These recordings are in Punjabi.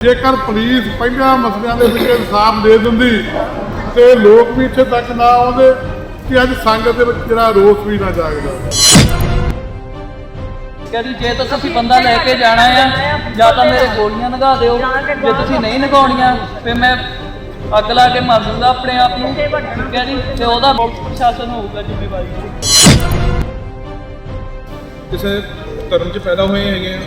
ਜੇਕਰ ਪੁਲਿਸ ਪਹਿਲਾਂ ਮਸਲਿਆਂ ਦੇ ਵਿੱਚ ਇਨਸਾਫ ਦੇ ਦਿੰਦੀ ਤੇ ਲੋਕ ਵੀ ਇੱਥੇ ਤੱਕ ਨਾ ਆਉਂਦੇ ਕਿ ਅੱਜ ਸੰਗਤ ਦੇ ਵਿੱਚ ਜਿਹੜਾ ਰੋਸ ਵੀ ਨਾ ਜਾਗਦਾ ਕਹਿੰਦੀ ਜੇ ਤਾਂ ਤੁਸੀਂ ਬੰਦਾ ਲੈ ਕੇ ਜਾਣਾ ਆ ਜਾਂ ਤਾਂ ਮੇਰੇ ਗੋਲੀਆਂ ਲਗਾ ਦਿਓ। ਜੇ ਤੁਸੀਂ ਨਹੀਂ ਲਗਾਉਣੀਆਂ ਫਿਰ ਮੈਂ ਅੱਗ ਲਾ ਕੇ ਮਾਰ ਦੂੰਗਾ ਆਪਣੇ ਆਪ ਨੂੰ। ਠੀਕ ਹੈ ਜੀ ਤੇ ਉਹਦਾ ਪ੍ਰਸ਼ਾਸਨ ਹੋਊਗਾ ਜ਼ਿੰਮੇਵਾਰੀ। ਕਿਸੇ ਧਰਮ 'ਚ ਪੈਦਾ ਹੋਏ ਹੈਗੇ ਆ।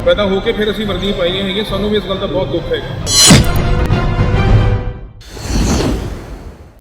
ਪੈਦਾ ਹੋ ਕੇ ਫਿਰ ਅਸੀਂ ਵਰਦੀਆਂ ਪਾਈਆਂ ਹੈਗੀਆਂ ਸਾਨੂੰ ਵੀ ਇਸ ਗੱਲ ਦਾ ਬਹੁਤ ਦੁੱਖ ਹੈ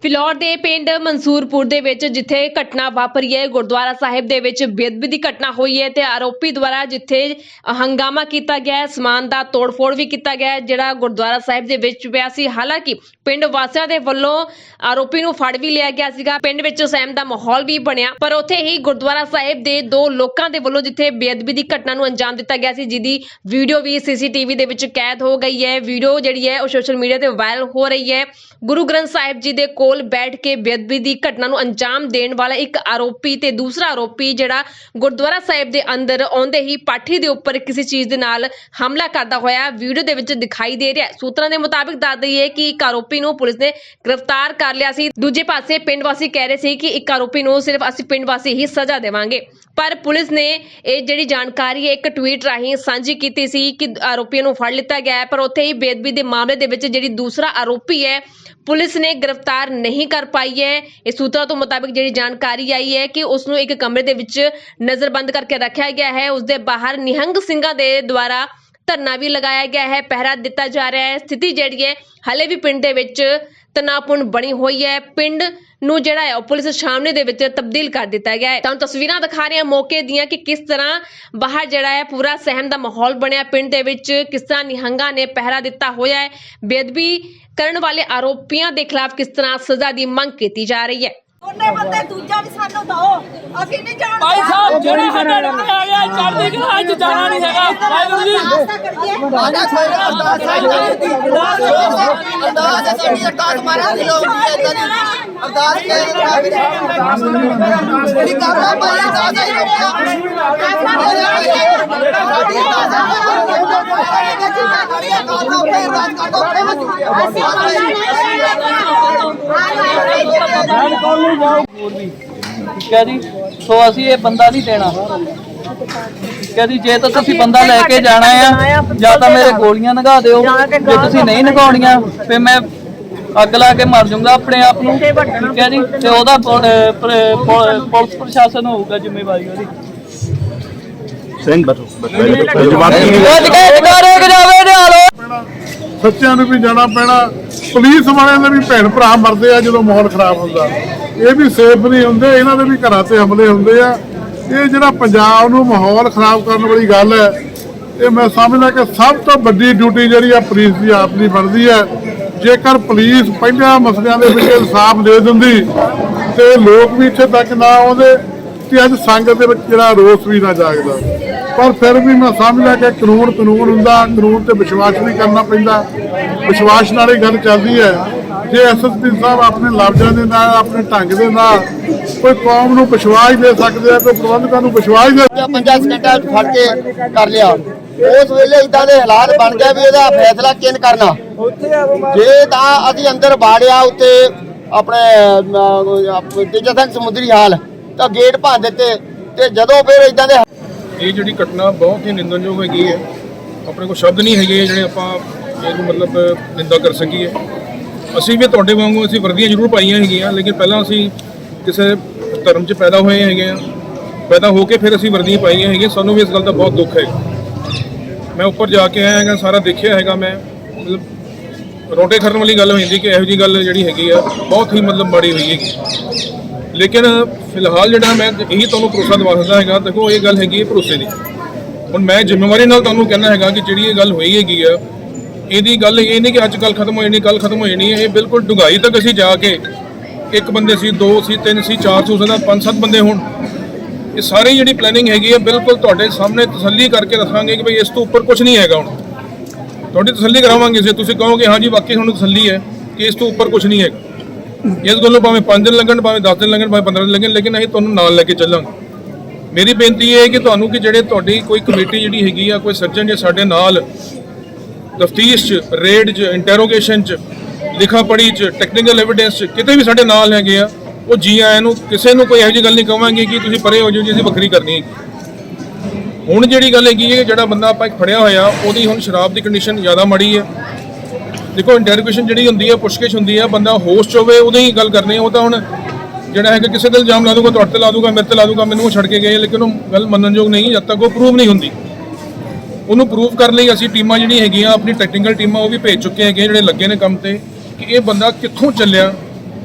ਫਿਲੌਰ ਦੇ ਪਿੰਡ ਮਨਸੂਰਪੁਰ ਦੇ ਵਿੱਚ ਜਿੱਥੇ ਘਟਨਾ ਵਾਪਰੀ ਹੈ, ਗੁਰਦੁਆਰਾ ਸਾਹਿਬ ਦੇ ਵਿੱਚ ਬੇਅਦਬੀ ਦੀ ਘਟਨਾ ਹੋਈ ਹੈ ਤੇ ਆਰੋਪੀ ਦੁਆਰਾ ਜਿੱਥੇ ਹੰਗਾਮਾ ਕੀਤਾ ਗਿਆ ਹੈ, ਸਮਾਨ ਦਾ ਤੋੜਫੋੜ ਵੀ ਕੀਤਾ ਗਿਆ ਹੈ, ਜਿਹੜਾ ਗੁਰਦੁਆਰਾ ਸਾਹਿਬ ਦੇ ਵਿੱਚ ਪਿਆ ਸੀ। ਹਾਲਾਂਕਿ ਪਿੰਡ ਵਾਸੀਆਂ ਦੇ ਵੱਲੋਂ ਆਰੋਪੀ ਨੂੰ ਫੜ ਵੀ ਲਿਆ ਗਿਆ ਸੀਗਾ। ਪਿੰਡ ਵਿੱਚ ਸਹਿਮ ਦਾ ਮਾਹੌਲ ਵੀ ਬਣਿਆ, ਪਰ ਉੱਥੇ ਹੀ ਗੁਰਦੁਆਰਾ ਸਾਹਿਬ ਦੇ ਦੋ ਲੋਕਾਂ ਦੇ ਵੱਲੋਂ ਜਿੱਥੇ ਬੇਅਦਬੀ ਦੀ ਘਟਨਾ ਨੂੰ ਅੰਜਾਮ ਦਿੱਤਾ ਗਿਆ ਸੀ, ਜਿਹਦੀ ਵੀਡੀਓ ਵੀ ਸੀਸੀਟੀਵੀ ਦੇ ਵਿੱਚ ਕੈਦ ਹੋ ਗਈ ਹੈ। ਵੀਡੀਓ ਜਿਹੜੀ ਹੈ, ਉਹ ਸੋਸ਼ਲ ਮੀਡੀਆ ਤੇ ਵਾਇਰਲ ਹੋ ਰਹੀ ਹੈ। ਗੁਰੂ ਗ੍ਰੰਥ ਸਾਹਿਬ ਜੀ ਦੇ ਕੋਲ ਬੈਠ ਕੇ ਬੇਅਦਬੀ ਦੀ ਘਟਨਾ ਨੂੰ ਅੰਜਾਮ ਦੇਣ ਵਾਲਾ ਇੱਕ ਆਰੋਪੀ ਤੇ ਦੂਸਰਾ ਆਰੋਪੀ ਜਿਹੜਾ ਗੁਰਦੁਆਰਾ ਸਾਹਿਬ ਦੇ ਅੰਦਰ ਆਉਂਦੇ ਹੀ ਪਾਠੀ ਦੇ ਉੱਪਰ ਕਿਸੇ ਚੀਜ਼ ਦੇ ਨਾਲ ਹਮਲਾ ਕਰਦਾ ਹੋਇਆ ਵੀਡੀਓ ਦੇ ਵਿੱਚ ਦਿਖਾਈ ਦੇ ਰਿਹਾ ਸੂਤਰਾਂ ਦੇ ਮੁਤਾਬਿਕ ਦੱਸ ਦਈਏ ਕਿ ਇੱਕ ਆਰੋਪੀ ਨੂੰ ਪੁਲਿਸ ਨੇ ਗ੍ਰਿਫਤਾਰ ਕਰ ਲਿਆ ਸੀ। ਦੂਜੇ ਪਾਸੇ ਪਿੰਡ ਵਾਸੀ ਕਹਿ ਰਹੇ ਸੀ ਕਿ ਇੱਕ ਆਰੋਪੀ ਨੂੰ ਸਿਰਫ ਅਸੀਂ ਪਿੰਡ ਵਾਸੀ ਹੀ ਸਜ਼ਾ ਦੇਵਾਂਗੇ। ਪਰ ਪੁਲਿਸ ਨੇ ਇਹ ਜਿਹੜੀ ਜਾਣਕਾਰੀ ਹੈ, ਇੱਕ ਟਵੀਟ ਰਾਹੀਂ ਸਾਂਝੀ ਕੀਤੀ ਸੀ ਕਿ ਆਰੋਪੀਆਂ ਨੂੰ ਫੜ ਲਿੱਤਾ ਗਿਆ ਹੈ, ਪਰ ਉੱਥੇ ਹੀ ਬੇਅਦਬੀ ਦੇ ਮਾਮਲੇ ਦੇ ਵਿੱਚ ਜਿਹੜੀ ਦੂਸਰਾ ਆਰੋਪੀ ਹੈ, ਪੁਲਿਸ ਨੇ ਗ੍ਰਿਫਤਾਰ ਨਹੀਂ ਕਰ ਪਾਈ ਹੈ। ਇਹ ਸੂਤਰਾਂ ਤੋਂ ਮੁਤਾਬਿਕ ਜਿਹੜੀ ਜਾਣਕਾਰੀ ਆਈ ਹੈ ਕਿ ਉਸ ਨੂੰ ਇੱਕ ਕਮਰੇ ਦੇ ਵਿੱਚ ਨਜ਼ਰਬੰਦ ਕਰਕੇ ਰੱਖਿਆ ਗਿਆ ਹੈ। ਉਸ ਦੇ ਬਾਹਰ ਨਿਹੰਗ ਸਿੰਘਾਂ ਦੇ ਦੁਆਰਾ ਧਰਨਾ ਵੀ ਲਗਾਇਆ ਗਿਆ ਹੈ, ਪਹਿਰਾ ਦਿੱਤਾ ਜਾ ਰਿਹਾ ਹੈ। ਸਥਿਤੀ ਜਿਹੜੀ ਹੈ, ਹਲੇ ਵੀ ਪਿੰਡ ਦੇ ਵਿੱਚ ਤਣਾਅਪੂਰਨ ਬਣੀ ਹੋਈ ਹੈ। ਪਿੰਡ ਨੂੰ ਜਿਹੜਾ ਹੈ, ਉਹ ਪੁਲਿਸ ਸਾਹਮਣੇ ਦੇ ਵਿੱਚ ਤਬਦੀਲ ਕਰ ਦਿੱਤਾ ਗਿਆ ਹੈ। ਤੁਹਾਨੂੰ ਤਸਵੀਰਾਂ ਦਿਖਾ ਰਹੇ ਹਾਂ ਮੌਕੇ ਦੀਆਂ ਕਿ ਕਿਸ ਤਰ੍ਹਾਂ ਬਾਹਰ ਜਿਹੜਾ ਹੈ, ਪੂਰਾ ਸਹਿਮ ਦਾ ਮਾਹੌਲ ਬਣਿਆ ਪਿੰਡ ਦੇ ਵਿੱਚ। ਕਿਸ ਤਰ੍ਹਾਂ ਨਿਹੰਗਾਂ ਨੇ ਪਹਿਰਾ ਦਿੱਤਾ ਹੋਇਆ ਹੈ। ਬੇਅਦਬੀ ਕਰਨ ਵਾਲੇ ਆਰੋਪੀਆਂ ਦੇ ਖਿਲਾਫ ਕਿਸ ਤਰ੍ਹਾਂ ਸਜ਼ਾ ਦੀ ਮੰਗ ਕੀਤੀ ਜਾ ਰਹੀ ਹੈ। ਉਹਨੇ ਬੰਦੇ ਦੂਜਾ ਵੀ ਸਾਨੂੰ ਦੋ ਅਸੀਂ ਨਹੀਂ ਜਾਣਦੇ ਭਾਈ ਸਾਹਿਬ ਜਿਹੜਾ ਸਾਡੇ ਡੱਕੇ ਆ ਗਿਆ ਚੜ੍ਹਦੀ ਕਲਾ ਚ ਜਾਣਾ ਨਹੀਂ ਹੈਗਾ ਵਾਹਿਗੁਰੂ ਜੀ ਆਜਾ ਅਰਦਾਸ ਹੈ ਸਾਡੀ ਅਰਦਾਸ ਮਾਰਾ ਦੀ ਲੋਕ ਦੀ ਇਦਾਂ ਦੀ ਅਰਦਾਸ ਕੇ ਕੀ ਕਰਨਾ ਭਾਈ ਅਰਦਾਸ ਹੈ ਸਾਡੀ ਅਰਦਾਸ ਠੀਕ ਹੈ ਜੀ ਸੋ ਅਸੀਂ ਇਹ ਬੰਦਾ ਨਹੀਂ ਦੇਣਾ ਠੀਕ ਹੈ ਜੀ ਜੇ ਤਾਂ ਤੁਸੀਂ ਬੰਦਾ ਲੈ ਕੇ ਜਾਣਾ ਆ ਜਾਂ ਤਾਂ ਮੇਰੇ ਗੋਲੀਆਂ ਲਗਾ ਦਿਓ ਜੇ ਤੁਸੀਂ ਨਹੀਂ ਲਗਾਉਣੀਆਂ ਫਿਰ ਮੈਂ ਅੱਗ ਲਾ ਕੇ ਮਰ ਜਾਊਂਗਾ ਆਪਣੇ ਆਪ ਨੂੰ ਠੀਕ ਹੈ ਜੀ ਤੇ ਉਹਦਾ ਪੁਲਿਸ ਪ੍ਰਸ਼ਾਸਨ ਹੋਊਗਾ ਜ਼ਿੰਮੇਵਾਰੀ ਉਹਦੀ ਰੱਜ ਕੇ ਜਾਵੇ ਨਿਹਾਲੋ ਸੱਚਿਆਂ ਨੂੰ ਵੀ ਜਾਣਾ ਪੈਣਾ ਪੁਲਿਸ ਵਾਲਿਆਂ ਦੇ ਵੀ ਭੈਣ ਭਰਾ ਮਰਦੇ ਆ ਜਦੋਂ ਮਾਹੌਲ ਖਰਾਬ ਹੁੰਦਾ। ਇਹ ਵੀ ਸੇਫ ਨਹੀਂ ਹੁੰਦੇ, ਇਹਨਾਂ ਦੇ ਵੀ ਘਰਾਂ ਤੇ ਹਮਲੇ ਹੁੰਦੇ ਆ। ਇਹ ਜਿਹੜਾ ਪੰਜਾਬ ਨੂੰ ਮਾਹੌਲ ਖਰਾਬ ਕਰਨ ਵਾਲੀ ਗੱਲ ਹੈ, ਇਹ ਮੈਂ ਸਮਝਦਾ ਕਿ ਸਭ ਤੋਂ ਵੱਡੀ ਡਿਊਟੀ ਜਿਹੜੀ ਆ ਪੁਲਿਸ ਦੀ, ਆਪ ਦੀ ਬਣਦੀ ਹੈ। ਜੇਕਰ ਪੁਲਿਸ ਪਹਿਲਾਂ ਮਸਲਿਆਂ ਦੇ ਵਿੱਚ ਇਨਸਾਫ ਦੇ ਦਿੰਦੀ, ਤੇ ਲੋਕ ਵੀ ਇੱਥੇ ਤੱਕ ਨਾ ਆਉਂਦੇ ਕਿ ਅੱਜ ਸੰਗਤ ਦੇ ਵਿੱਚ ਜਿਹੜਾ ਰੋਸ ਵੀ ਨਾ ਜਾਗਦਾ। ਪਰ ਫਿਰ ਵੀ ਮੈਂ ਸਮਝਦਾ ਕਿ ਕਾਨੂੰਨ ਕਾਨੂੰਨ ਹੁੰਦਾ, ਕਾਨੂੰਨ ਤੇ ਵਿਸ਼ਵਾਸ ਵੀ ਕਰਨਾ ਪੈਂਦਾ। ਵਿਸ਼ਵਾਸ ਨਾਲ ਹੀ ਗੱਲ ਚੱਲਦੀ ਹੈ। ਜੇ ਐਸਐਸਪੀ ਸਾਹਿਬ ਆਪਣੇ ਲਫ਼ਜ਼ਾਂ ਦੇ ਨਾਲ, ਆਪਣੇ ਢੰਗ ਦੇ ਨਾਲ ਕੋਈ ਕੌਮ ਨੂੰ ਵਿਸ਼ਵਾਸ ਦੇ ਸਕਦੇ ਆ, ਕੋਈ ਪ੍ਰਬੰਧਕਾਂ ਨੂੰ ਵਿਸ਼ਵਾਸ ਦੇ ਪੰਜਾਂ ਸਕਿੰਟਾਂ ਫੜ ਕੇ ਕਰ ਲਿਆ। ਉਸ ਵੇਲੇ ਇਦਾਂ ਦੇ ਹਾਲਾਤ ਬਣ ਗਏ ਵੀ ਇਹਦਾ ਫੈਸਲਾ ਕਿਨ ਕਰਨਾ। ਜੇ ਤਾਂ ਅਸੀਂ ਅੰਦਰ ਬਾੜਿਆ ਉੱਤੇ ਆਪਣੇ ਤੇਜਾ ਸਿੰਘ ਸਮੁੰਦਰੀ ਹਾਲ, ਤਾਂ ਗੇਟ ਭਾ ਦਿੱਤੇ ਤੇ ਜਦੋਂ ਫਿਰ ਇਦਾਂ ਦੇ ਇਹ ਜਿਹੜੀ ਘਟਨਾ ਬਹੁਤ ਹੀ ਨਿੰਦਣਯੋਗ ਹੈਗੀ ਹੈ। ਆਪਣੇ ਕੋਲ ਸ਼ਬਦ ਨਹੀਂ ਹੈਗੇ, ਜਿਹੜੇ ਆਪਾਂ ਇਹਨੂੰ ਮਤਲਬ ਨਿੰਦਾ ਕਰ ਸਕੀਏ। ਅਸੀਂ ਵੀ ਤੁਹਾਡੇ ਵਾਂਗੂ ਅਸੀਂ ਵਰਦੀਆਂ ਜ਼ਰੂਰ ਪਾਈਆਂ ਹੈਗੀਆਂ, ਲੇਕਿਨ ਪਹਿਲਾਂ ਅਸੀਂ ਕਿਸੇ ਧਰਮ 'ਚ ਪੈਦਾ ਹੋਏ ਹੈਗੇ ਆ ਪੈਦਾ ਹੋ ਕੇ ਫਿਰ ਅਸੀਂ ਵਰਦੀਆਂ ਪਾਈਆਂ ਹੈਗੀਆਂ, ਸਾਨੂੰ ਵੀ ਇਸ ਗੱਲ ਦਾ ਬਹੁਤ ਦੁੱਖ ਹੈ। ਮੈਂ ਉੱਪਰ ਜਾ ਕੇ ਆਇਆ ਹੈਗਾ, ਸਾਰਾ ਦੇਖਿਆ ਹੈਗਾ ਮੈਂ। ਮਤਲਬ ਰੋਟੇ ਖਰਨ ਵਾਲੀ ਗੱਲ ਹੋਈ ਸੀ ਕਿ ਇਹੋ ਜੀ ਗੱਲ ਜਿਹੜੀ ਹੈਗੀ ਆ, ਬਹੁਤ ਹੀ ਮਤਲਬ ਮਾੜੀ ਹੋਈ ਹੈਗੀ। ਲੇਕਿਨ ਫਿਲਹਾਲ ਜਿਹੜਾ ਮੈਂ ਇਹੀ ਤੁਹਾਨੂੰ ਭਰੋਸਾ ਦਿਵਾ ਸਕਦਾ ਹੈਗਾ, ਦੇਖੋ ਇਹ ਗੱਲ ਹੈਗੀ ਹੈ ਭਰੋਸੇ ਦੀ। ਹੁਣ ਮੈਂ ਜ਼ਿੰਮੇਵਾਰੀ ਨਾਲ ਤੁਹਾਨੂੰ ਕਹਿਣਾ ਹੈਗਾ ਕਿ ਜਿਹੜੀ ਇਹ ਗੱਲ ਹੋਈ ਹੈਗੀ ਆ ਇਹਦੀ ਗੱਲ ਇਹ ਨਹੀਂ ਕਿ ਅੱਜ ਕੱਲ ਖਤਮ ਹੋ ਜਾਣੀ ਕੱਲ ਖਤਮ ਹੋ ਜਾਣੀ ਹੈ ਇਹ ਬਿਲਕੁਲ ਡੁਗਾਈ ਤੱਕ ਅਸੀਂ ਜਾ ਕੇ ਇੱਕ ਬੰਦੇ ਸੀ, ਦੋ ਸੀ, ਤਿੰਨ ਸੀ, ਚਾਰ ਸੀ ਹੋ ਪੰਜ ਸੱਤ ਬੰਦੇ ਹੋਣ। ਇਹ ਸਾਰੀ ਜਿਹੜੀ ਪਲੈਨਿੰਗ ਹੈਗੀ ਹੈ, ਬਿਲਕੁਲ ਤੁਹਾਡੇ ਸਾਹਮਣੇ ਤਸੱਲੀ ਕਰਕੇ ਰੱਖਾਂਗੇ ਕਿ ਭਈ ਇਸ ਤੋਂ ਉੱਪਰ ਕੁਝ ਨਹੀਂ ਹੈਗਾ ਹੁਣ। ਤੁਹਾਡੀ ਤਸੱਲੀ ਕਰਾਵਾਂਗੇ ਜੇ ਤੁਸੀਂ ਕਹੋਗੇ ਹਾਂਜੀ ਵਾਕਈ ਤੁਹਾਨੂੰ ਤਸੱਲੀ ਹੈ ਕਿ ਇਸ ਤੋਂ ਉੱਪਰ ਕੁਝ ਨਹੀਂ ਹੈਗਾ। ਇਸ ਗੱਲੋਂ ਭਾਵੇਂ 5 ਦਿਨ ਲੱਗਣ ਭਾਵੇਂ 10 ਦਿਨ ਲੱਗਣ ਭਾਵੇਂ 15 ਦਿਨ ਲੱਗਣ ਲੇਕਿਨ ਅਸੀਂ ਤੁਹਾਨੂੰ ਨਾਲ ਲੈ ਕੇ ਚੱਲਾਂਗੇ। ਮੇਰੀ ਬੇਨਤੀ ਇਹ ਹੈ ਕਿ ਤੁਹਾਨੂੰ ਕਿ ਜਿਹੜੇ ਤੁਹਾਡੀ ਕੋਈ ਕਮੇਟੀ ਜਿਹੜੀ ਹੈਗੀ ਆ, ਕੋਈ ਸਰਜਨ ਜੇ ਸਾਡੇ ਨਾਲ ਤਫਤੀਸ਼ 'ਚ ਰੇਡ 'ਚ ਇੰਟਰੋਗੇਸ਼ਨ 'ਚ ਲਿਖਾ ਪੜੀ 'ਚ ਟੈਕਨੀਕਲ ਐਵੀਡੈਂਸ 'ਚ, ਕਿਤੇ ਵੀ ਸਾਡੇ ਨਾਲ ਹੈਗੇ ਆ, ਉਹ ਜੀ ਆਇਆਂ ਨੂੰ ਕਿਸੇ ਨੂੰ ਕੋਈ ਇਹੋ ਜਿਹੀ ਗੱਲ ਨਹੀਂ ਕਵਾਂਗੇ ਕਿ ਤੁਸੀਂ ਪਰੇ ਹੋ ਜਾਓ ਜੀ, ਅਸੀਂ ਵੱਖਰੀ ਕਰਨੀ ਹੈ। ਹੁਣ ਜਿਹੜੀ ਗੱਲ ਹੈਗੀ ਹੈ ਜਿਹੜਾ ਬੰਦਾ ਆਪਾਂ ਫੜਿਆ ਹੋਇਆ, ਉਹਦੀ ਹੁਣ ਸ਼ਰਾਬ ਦੀ ਕੰਡੀਸ਼ਨ ਜ਼ਿਆਦਾ ਮਾੜੀ ਹੈ। ਦੇਖੋ ਇੰਟਰੋਗੇਸ਼ਨ ਜਿਹੜੀ ਹੁੰਦੀ ਹੈ, ਪੁੱਛਗਿੱਛ ਹੁੰਦੀ ਹੈ, ਬੰਦਾ ਹੋਸ਼ 'ਚ ਹੋਵੇ, ਉਹਦੀ ਹੀ ਗੱਲ ਕਰਨੀ ਉਹ ਤਾਂ ਹੁਣ ਜਿਹੜਾ ਹੈਗਾ ਕਿਸੇ ਤੇ ਇਲਜ਼ਾਮ ਲਾ ਦੂਗਾ, ਤੁਹਾਡੇ ਤੇ ਲਾ ਦੂਗਾ, ਮੇਰੇ ਤੇ ਲਾ ਦੂਗਾ, ਮੈਨੂੰ ਉਹ ਛੱਡ ਕੇ ਗਏ, ਲੇਕਿਨ ਉਹ ਗੱਲ ਮੰਨਣਯੋਗ ਨਹੀਂ, ਜਦ ਤੱਕ ਉਹ ਪ੍ਰੂਵ ਨਹੀਂ ਹੁੰਦੀ। ਉਹਨੂੰ ਪ੍ਰੂਵ ਕਰਨ ਲਈ ਅਸੀਂ ਟੀਮਾਂ ਜਿਹੜੀਆਂ ਹੈਗੀਆਂ, ਆਪਣੀ ਟੈਕਨੀਕਲ ਟੀਮਾਂ ਉਹ ਵੀ ਭੇਜ ਚੁੱਕੇ ਹੈਗੇ ਜਿਹੜੇ ਲੱਗੇ ਨੇ ਕੰਮ ਤੇ, ਕਿ ਇਹ ਬੰਦਾ ਕਿੱਥੋਂ ਚੱਲਿਆ,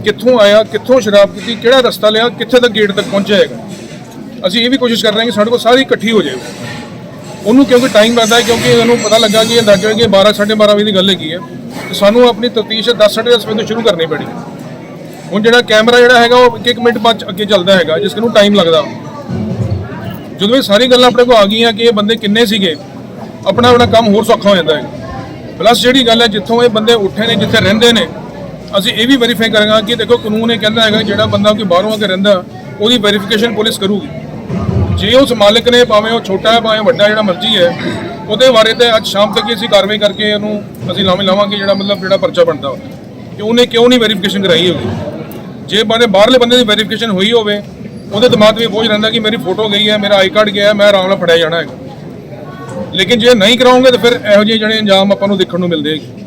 ਕਿੱਥੋਂ ਆਇਆ, ਕਿੱਥੋਂ ਸ਼ਰਾਬ ਕੀਤੀ ਕਿਹੜਾ ਰਸਤਾ ਲਿਆ, ਕਿੱਥੇ ਤੱਕ ਗੇਟ ਤੱਕ ਪਹੁੰਚਿਆ ਹੈਗਾ। ਅਸੀਂ ਇਹ ਵੀ ਕੋਸ਼ਿਸ਼ ਕਰ ਰਹੇ ਹਾਂ ਕਿ ਸਾਡੇ ਕੋਲ ਸਾਰੀ ਇਕੱਠੀ ਹੋ ਜਾਵੇ ਉਹਨੂੰ ਕਿਉਂਕਿ ਟਾਈਮ ਲੱਗਦਾ ਹੈ, ਕਿਉਂਕਿ ਉਹਨੂੰ ਪਤਾ ਲੱਗਾ ਕਿ ਇਹ ਅੰਦਾਜ਼ਾ ਹੈ ਕਿ 12 12:30 ਵਜੇ ਦੀ ਗੱਲ ਹੈਗੀ ਹੈ। ਤੇ ਸਾਨੂੰ ਆਪਣੀ ਤਫਤੀਸ਼ 10 10:30 ਵਜੇ ਤੋਂ ਸ਼ੁਰੂ ਕਰਨੀ ਪੈਣੀ ਹੁਣ ਜਿਹੜਾ ਕੈਮਰਾ ਜਿਹੜਾ ਹੈਗਾ, ਉਹ ਇੱਕ ਇੱਕ ਮਿੰਟ ਬਾਅਦ 'ਚ ਅੱਗੇ ਚੱਲਦਾ ਹੈਗਾ, ਜਿਸ ਨੂੰ ਟਾਈਮ ਲੱਗਦਾ। ਜਦੋਂ ਇਹ ਸਾਰੀ ਗੱਲਾਂ ਆਪਣੇ ਕੋਲ ਆ ਗਈਆਂ ਕਿ ਇਹ ਬੰਦੇ ਕਿੰਨੇ ਸੀਗੇ ਆਪਣਾ ਆਪਣਾ ਕੰਮ ਹੋਰ ਸੌਖਾ ਹੋ ਜਾਂਦਾ ਹੈ। ਪਲੱਸ ਜਿਹੜੀ ਗੱਲ ਹੈ ਜਿੱਥੋਂ ਇਹ ਬੰਦੇ ਉੱਠੇ ਨੇ ਜਿੱਥੇ ਰਹਿੰਦੇ ਨੇ ਅਸੀਂ ਇਹ ਵੀ ਵੈਰੀਫਾਈ ਕਰਾਂਗੇ ਕਿ ਦੇਖੋ ਕਾਨੂੰਨ ਇਹ ਕਹਿੰਦਾ ਹੈਗਾ ਜਿਹੜਾ ਬੰਦਾ ਕੋਈ ਬਾਹਰੋਂ ਆ ਕੇ ਰਹਿੰਦਾ ਉਹਦੀ ਵੈਰੀਫਿਕੇਸ਼ਨ ਪੁਲਿਸ ਕਰੂਗੀ। ਜੇ ਉਸ ਮਾਲਕ ਨੇ ਭਾਵੇਂ ਉਹ ਛੋਟਾ ਹੈ ਭਾਵੇਂ ਵੱਡਾ ਜਿਹੜਾ ਮਰਜ਼ੀ ਹੈ ਉਹਦੇ ਬਾਰੇ ਤੇ ਅੱਜ ਸ਼ਾਮ ਤੱਕ ਹੀ ਅਸੀਂ ਕਾਰਵਾਈ ਕਰਕੇ ਉਹਨੂੰ ਅਸੀਂ ਲਾਵੇਂ ਲਾਵਾਂਗੇ ਜਿਹੜਾ ਮਤਲਬ ਜਿਹੜਾ ਪਰਚਾ ਬਣਦਾ ਹੋਵੇ ਕਿ ਉਹਨੇ ਕਿਉਂ ਨਹੀਂ ਵੈਰੀਫਿਕੇਸ਼ਨ ਕਰਾਈ ਹੋਵੇ? ਜੇ ਬਾਰੇ ਬਾਹਰਲੇ ਬੰਦੇ ਦੀ ਵੈਰੀਫਿਕੇਸ਼ਨ ਹੋਈ ਹੋਵੇ ਉਹਦੇ ਦਿਮਾਗ 'ਚ ਵੀ ਬੋਝ ਰਹਿੰਦਾ ਕਿ ਮੇਰੀ ਫੋਟੋ ਗਈ ਹੈ ਮੇਰਾ ਆਈ ਕਾਰਡ ਗਿਆ ਹੈ, ਮੈਂ ਆਰਾਮ ਨਾਲ ਫੜਿਆ ਜਾਣਾ ਹੈਗਾ। ਲੇਕਿਨ ਜੇ ਨਹੀਂ ਕਰਾਉਂਗੇ ਤਾਂ ਫਿਰ ਇਹੋ ਜਿਹੇ ਜਿਹੜੇ ਅੰਜਾਮ ਆਪਾਂ ਨੂੰ ਦੇਖਣ ਨੂੰ ਮਿਲਦੇ ਹੈਗੇ।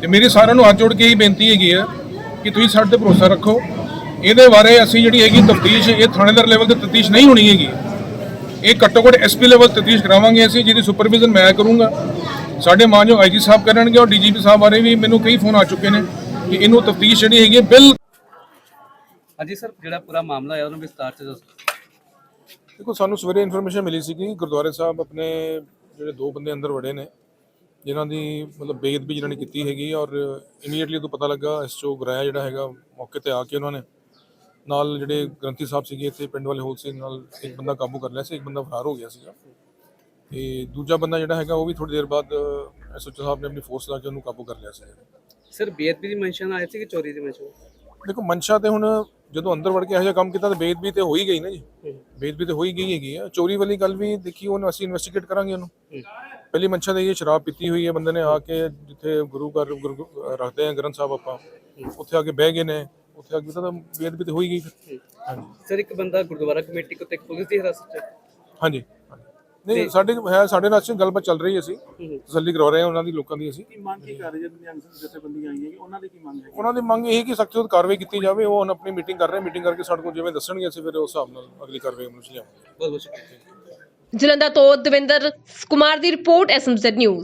ਤੇ ਮੇਰੀ ਸਾਰਿਆਂ ਨੂੰ ਹੱਥ ਜੋੜ ਕੇ ਹੀ ਬੇਨਤੀ ਹੈਗੀ ਹੈ ਕਿ ਤੁਸੀਂ ਸਾਡੇ ਤੇ ਭਰੋਸਾ ਰੱਖੋ। ਇਹਦੇ ਬਾਰੇ ਅਸੀਂ ਜਿਹੜੀ ਹੈਗੀ ਤਫਤੀਸ਼ ਇਹ ਥਾਣੇਦਾਰ ਲੈਵਲ ਤੇ ਤਫਤੀਸ਼ ਨਹੀਂ ਹੋਣੀ ਹੈਗੀ। ਇਹ ਘੱਟੋ ਘੱਟ ਐਸਪੀ ਲੈਵਲ ਤਫਤੀਸ਼ ਕਰਾਵਾਂਗੇ ਅਸੀਂ ਜਿਹਦੀ ਸੁਪਰਵਿਜ਼ਨ ਮੈਂ ਕਰੂੰਗਾ। ਸਾਡੇ ਮਾਨਯੋਗ ਆਈਜੀ ਸਾਹਿਬ ਕਰਨਗੇ ਔਰ ਡੀਜੀਪੀ ਸਾਹਿਬ ਬਾਰੇ ਵੀ ਮੈਨੂੰ ਕਈ ਫੋਨ ਆ ਚੁੱਕੇ ਨੇ ਕਿ ਇਹਨੂੰ ਤਫਤੀਸ਼ ਜਿਹੜੀ ਹੈਗੀ ਹੈ ਬਿਲ ਹਾਂਜੀ ਸਰ ਜਿਹੜਾ ਪੂਰਾ ਮਾਮਲਾ ਹੈ ਉਹਨੂੰ ਵਿਸਤਾਰ ਚ ਦੱਸੋ। ਦੇਖੋ ਸਾਨੂੰ ਸਵੇਰੇ ਇਨਫੋਰਮੇਸ਼ਨ ਮਿਲੀ ਸੀ ਕਿ ਗੁਰਦੁਆਰੇ ਸਾਹਿਬ ਆਪਣੇ ਜਿਹੜੇ ਦੋ ਬੰਦੇ ਅੰਦਰ ਵੜੇ ਨੇ, ਜਿਨ੍ਹਾਂ ਦੀ ਮਤਲਬ ਬੇਅਦਬੀ ਜਿਹਨਾਂ ਨੇ ਕੀਤੀ ਹੈਗੀ ਔਰ ਇਮੀਡੀਏਟਲੀ ਤੋਂ ਪਤਾ ਲੱਗਾ ਐਸਚਓ ਗਰਾਇਆ ਜਿਹੜਾ ਹੈਗਾ ਮੌਕੇ ਤੇ ਆ ਕੇ ਉਹਨਾਂ ਨੇ। ਨਾਲ ਜਿਹੜੇ ਗ੍ਰੰਥੀ ਸਾਹਿਬ ਸੀਗੇ, ਇੱਥੇ ਪਿੰਡ ਵਾਲੇ ਹੋਲ ਸੀ, ਨਾਲ ਇੱਕ ਬੰਦਾ ਕਾਬੂ ਕਰ ਲਿਆ ਸੀ, ਇੱਕ ਬੰਦਾ ਫਰਾਰ ਹੋ ਗਿਆ ਸੀਗਾ। ਤੇ ਦੂਜਾ ਬੰਦਾ ਜਿਹੜਾ ਹੈਗਾ, ਉਹ ਵੀ ਥੋੜੀ ਦੇਰ ਬਾਅਦ ਐਸਓਚਓ ਸਾਹਿਬ ਨੇ ਆਪਣੀ ਫੋਰਸ ਲਾ ਕੇ ਉਹਨੂੰ ਕਾਬੂ ਕਰ ਲਿਆ ਸੀ। ਸਰ ਬੇਅਦਬੀ ਦੀ ਮੈਂਸ਼ਨ ਆਈ ਸੀ ਕਿ ਚੋਰੀ ਦੀ ਮੈਂਸ਼ਨ ਦੇਖੋ ਮਨਸ਼ਾ ਤੇ ਹੁਣ ਜਦੋਂ ਅੰਦਰ ਵੜ ਕੇ ਇਹੋ ਜਿਹਾ ਕੰਮ ਕੀਤਾ ਤਾਂ ਬੇਦਬੀ ਤੇ ਹੋ ਹੀ ਗਈ ਨਾ ਜੀ। ਬੇਦਬੀ ਤੇ ਹੋ ਹੀ ਗਈ ਹੈਗੀ ਆ। ਚੋਰੀ ਵਾਲੀ ਗੱਲ ਵੀ ਦੇਖੀ ਉਹਨੂੰ ਅਸੀਂ ਇਨਵੈਸਟੀਗੇਟ ਕਰਾਂਗੇ ਉਹਨੂੰ। ਪਹਿਲੀ ਮਨਸ਼ਾ ਤੇ ਇਹ ਸ਼ਰਾਬ ਪੀਤੀ ਹੋਈ ਹੈ ਬੰਦੇ ਨੇ ਆ ਕੇ ਜਿੱਥੇ ਗੁਰੂ ਘਰ ਰੱਖਦੇ ਆ ਗ੍ਰੰਥ ਸਾਹਿਬ ਆਪਾਂ। ਉੱਥੇ ਆ ਕੇ ਬਹਿ ਗਏ ਨੇ। ਉੱਥੇ ਆ ਕੇ ਤਾਂ ਬੇਦਬੀ ਤੇ ਹੋ ਹੀ ਗਈ ਹਾਂਜੀ। ਸਰ ਇੱਕ ਬੰਦਾ ਗੁਰਦੁਆਰਾ ਕਮੇਟੀ ਕੋਲ ਤੇ ਇੱਕ ਪੁਲਿਸ ਦੀ ਹਿਰਾਸਤ ਚ ਹਾਂਜੀ। ਨਹੀਂ ਸਾਡੇ ਹੈ ਸਾਡੇ ਨਾਲ ਅਸੀਂ ਗੱਲਬਾਤ ਚੱਲ ਰਹੀ ਹੈ ਅਸੀਂ। ਤਸੱਲੀ ਕਰਵਾ ਰਹੇ ਹਾਂ ਉਹਨਾਂ ਦੀ ਲੋਕਾਂ ਦੀ ਅਸੀਂ। ਮੰਗ ਕੀ ਕਰ ਰਹੇ ਜਦ ਨਿਹੰਗ ਜਥੇਬੰਦੀਆਂ ਆਈਆਂ ਕਿ ਉਹਨਾਂ ਦੀ ਕੀ ਮੰਗ ਹੈ ਉਹਨਾਂ ਦੀ ਮੰਗ ਇਹ ਕਿ ਸਖਤ ਕਾਰਵਾਈ ਕੀਤੀ ਜਾਵੇ। ਉਹ ਹੁਣ ਆਪਣੀ ਮੀਟਿੰਗ ਕਰ ਰਹੇ ਮੀਟਿੰਗ ਕਰਕੇ ਸਾਡੇ ਕੋਲ ਜਿਵੇਂ ਦੱਸਣਗੇ ਅਸੀਂ ਫਿਰ ਉਸ ਹਿਸਾਬ ਨਾਲ ਅਗਲੀ ਕਾਰਵਾਈ ਅਮਲ ਚ ਲਿਆਵਾਂਗੇ ਬਹੁਤ ਬਹੁਤ ਸ਼ੁਕਰੀਆ। ਜਲੰਧਰ ਤੋਂ ਦਵਿੰਦਰ ਕੁਮਾਰ ਦੀ ਰਿਪੋਰਟ ਐਸਐਮਜ਼ੈਡ ਨਿਊਜ਼।